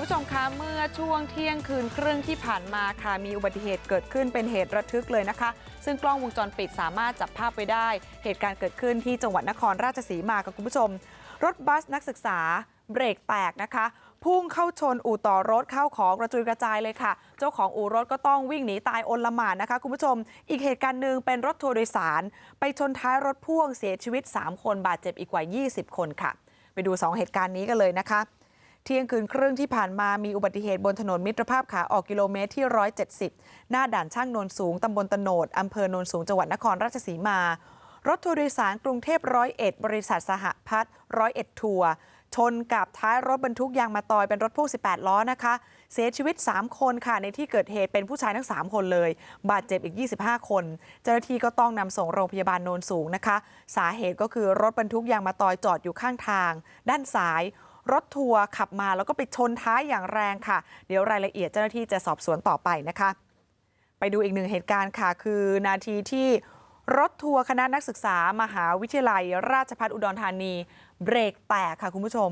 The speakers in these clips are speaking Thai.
คุณผู้ชมคะเมื่อช่วงเที่ยงคืนครึ่งที่ผ่านมาค่ะมีอุบัติเหตุเกิดขึ้นเป็นเหตุระทึกเลยนะคะ ซึ่งกล้องวงจรปิดสามารถจับภาพไว้ได้ เหตุการณ์เกิดขึ้นที่จังหวัดนครราชสีมาค่ะคุณผู้ชม รถบัสนักศึกษาเบรกแตกนะคะ พุ่งเข้าชนอู่ต่อรถเข้าของกระจุยกระจายเลยค่ะ เจ้าของอู่รถก็ต้องวิ่งหนีตายโอละหมานนะคะ คุณผู้ชม อีกเหตุการณ์หนึ่งเป็นรถทัวร์โดยสาร ไปชนท้ายรถพ่วงเสียชีวิต 3 คนบาดเจ็บอีกกว่า 20 คนค่ะ ไปดู 2 เหตุการณ์นี้กันเลยนะคะ เที่ยงคืนครึ่งที่ผ่านมามีอุบัติเหตุบนถนนมิตรภาพขาออกกิโลเมตรที่170 หน้าด่านช่างโนนสูงตำบลตโนดอำเภอโนนสูงจังหวัดนครราชสีมา รถทัวร์โดยสารกรุงเทพร้อยเอ็ดบริษัทสหพัฒน์ร้อยเอ็ดทัวร์ชนกับท้ายรถบรรทุกยางมาตอยเป็นรถพ่วง18 ล้อนะคะ เสียชีวิต 3 คนค่ะ ในที่เกิดเหตุเป็นผู้ชายทั้ง 3 คนเลย บาดเจ็บอีก 25 คน เจ้าหน้าที่ก็ต้องนำส่งโรงพยาบาลโนนสูงนะคะ สาเหตุก็คือรถบรรทุกยางมาตอยจอดอยู่ข้างทาง ด้านซ้าย รถทัวร์ขับมาแล้วก็ไปชนท้ายอย่างแรงค่ะ เดี๋ยวรายละเอียดเจ้าหน้าที่จะสอบสวนต่อไปนะคะ ไปดูอีกหนึ่งเหตุการณ์ค่ะ คือนาทีที่รถทัวร์คณะนักศึกษามหาวิทยาลัย ราชภัฏอุดรธานี เบรกแตกค่ะคุณผู้ชม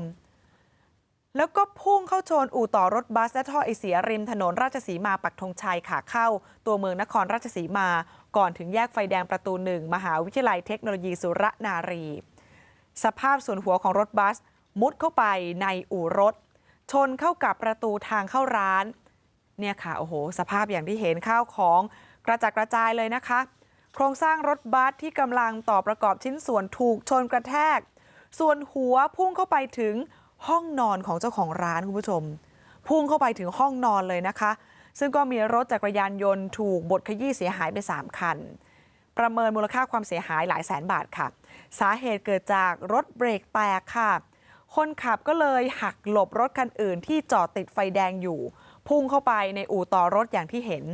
แล้วก็พุ่งเข้าชนอู่ต่อรถบัสและท่อไอเสียริมถนนราชสีมาปักธงชัยขาเข้า ตัวเมืองนครราชสีมา ก่อนถึงแยกไฟแดงประตูหนึ่งมหาวิทยาลัยเทคโนโลยีสุรนารี สภาพส่วนหัวของรถบัส เข้าไปในอู่รถชนเข้ากับประตูทางเข้าร้านเนี่ยค่ะโอ้โหสภาพอย่างที่เห็นข้าวของกระจัดกระจายเลยนะคะ โครงสร้างรถบัสที่กำลังต่อประกอบชิ้นส่วนถูกชนกระแทก ส่วนหัวพุ่งเข้าไปถึงห้องนอนของเจ้าของร้านคุณผู้ชม พุ่งเข้าไปถึงห้องนอนเลยนะคะ ซึ่งก็มีรถจักรยานยนต์ถูกบดขยี้เสียหายไป 3 คัน ประเมินมูลค่าความเสียหายหลายแสนบาทค่ะ สาเหตุเกิดจากรถเบรกแตกค่ะ คนขับก็เลยหักหลบรถคันอื่นที่จอดติดไฟแดงอยู่พุ่งเข้าไปในอู่ต่อรถอย่างที่เห็น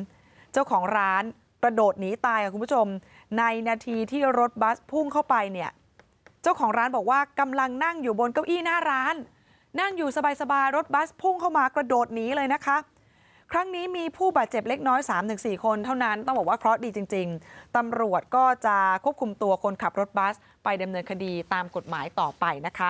เจ้าของร้านกระโดดหนีตายค่ะคุณผู้ชม ในนาทีที่รถบัสพุ่งเข้าไปเนี่ย เจ้าของร้านบอกว่ากำลังนั่งอยู่บนเก้าอี้หน้าร้าน นั่งอยู่สบายๆรถบัสพุ่งเข้ามากระโดดหนีเลยนะคะ ครั้งนี้มีผู้บาดเจ็บเล็กน้อย 3-4 คนเท่านั้นต้องบอกว่าเคราะห์ดีจริง ๆตำรวจก็จะควบคุมตัวคนขับรถบัส ไปดำเนินคดีตามกฎหมายต่อไปนะคะ